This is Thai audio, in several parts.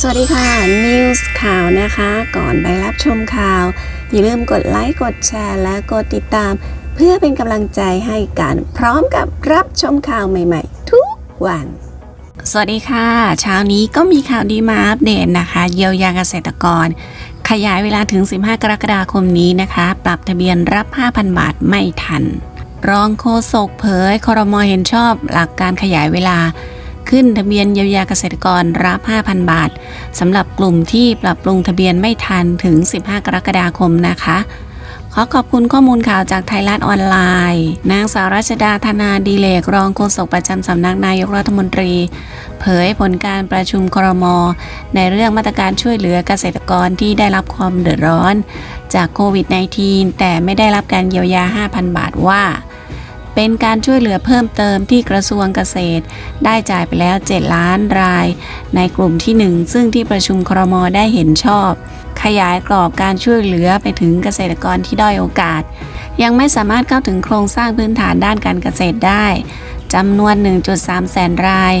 สวัสดีค่ะ News ข่าวนะคะ ก่อนไปรับชมข่าว อย่าลืมกดไลค์ กดแชร์ และกดติดตาม เพื่อเป็นกำลังใจให้กันพร้อมกับรับชมข่าวใหม่ๆ ทุกวัน สวัสดีค่ะ เช้านี้ก็มีข่าวดีมาอัปเดตนะคะ เยียวยาเกษตรกร ขยายเวลาถึง 15 กรกฎาคมนี้นะคะ ปรับทะเบียนรับ 5,000 บาทไม่ทัน รองโฆษกเผยคอรมอเห็นชอบหลักการขยายเวลา ขึ้นทะเบียนเยียวยาเกษตรกรรับ 5,000 บาทสำหรับกลุ่มที่ปรับปรุงทะเบียนไม่ทันถึง 15 กรกฎาคมนะคะ ขอขอบคุณข้อมูลข่าวจากไทยรัฐออนไลน์ นางสาวรัชดาธนาดีเลกรองโฆษกประจำสำนักนายกรัฐมนตรี เผยผลการประชุมครม ในเรื่องมาตรการช่วยเหลือเกษตรกรที่ได้รับความเดือดร้อน จากโควิด -19 แต่ไม่ได้รับการเยียวยา 5,000 บาทว่า เป็นการช่วยเหลือเพิ่มเติมที่กระทรวงเกษตร ได้จ่ายไปแล้ว 7 ล้านราย ในกลุ่มที่ 1 ซึ่งที่ประชุมครมได้เห็นชอบ ขยายกรอบการช่วยเหลือไปถึงเกษตรกรที่ด้อยโอกาส ยังไม่สามารถเข้าถึงโครงสร้างพื้นฐานด้านการเกษตรได้จำนวน 1.3 แสนราย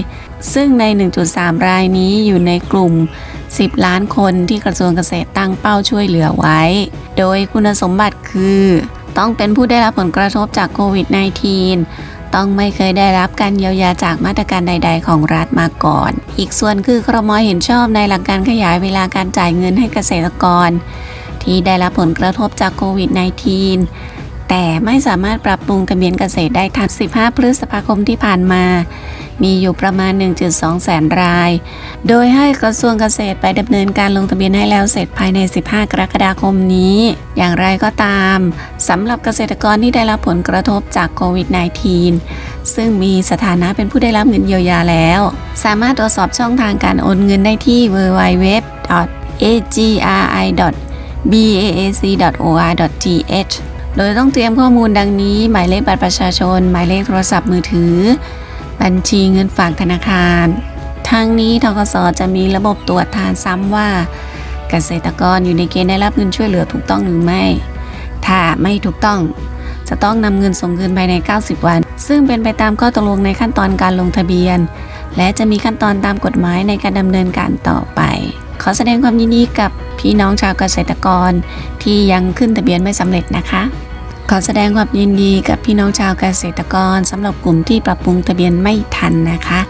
ซึ่งใน 1.3 รายนี้อยู่ในกลุ่ม 10 ล้านคนที่กระทรวงเกษตรตั้งเป้าช่วยเหลือไว้ โดยคุณสมบัติคือ ต้องเป็นผู้ได้รับผลกระทบจากโควิด -19 ต้องไม่เคยได้รับการเยียวยาจากมาตรการใด ๆ ของรัฐมาก่อน อีกส่วนคือครมเห็นชอบในหลักการขยายเวลาการจ่ายเงินให้เกษตรกร ที่ได้รับผลกระทบจากโควิด -19 แต่ไม่สามารถปรับปรุงทะเบียนเกษตรได้ทัน 15 พฤษภาคมที่ผ่านมา มีอยู่ประมาณ 1.2 แสนราย โดยให้กระทรวงเกษตรไปดำเนินการลงทะเบียนให้แล้วเสร็จภายใน 15 กรกฎาคมนี้ อย่างไรก็ตามสำหรับเกษตรกรที่ได้รับผลกระทบจากโควิด -19 ซึ่งมีสถานะเป็นผู้ได้รับเงินเยียวยาแล้ว สามารถตรวจสอบช่องทางการโอนเงินได้ที่ www.agri.baac.or.th โดยต้องเตรียมข้อมูลดังนี้ หมายเลขบัตรประชาชน หมายเลขโทรศัพท์มือถือ บัญชีเงินฝากธนาคารทั้งนี้ทกสจะมีระบบตรวจทานซ้ำว่า เกษตรกรอยู่ในเกณฑ์ได้รับเงินช่วยเหลือถูกต้องหรือไม่ ถ้าไม่ถูกต้อง จะต้องนำเงินส่งคืนภายใน 90 วัน ซึ่งเป็นไปตามข้อตกลงในขั้นตอนการลงทะเบียน และจะมีขั้นตอนตามกฎหมายในการดำเนินการต่อไป ขอแสดงความยินดีกับพี่น้องชาวเกษตรกรที่ยังขึ้นทะเบียนไม่สำเร็จนะคะ ขอแสดงความยินดีกับพี่น้องชาวเกษตรกรสำหรับกลุ่มที่ปรับปรุงทะเบียนไม่ทันนะคะ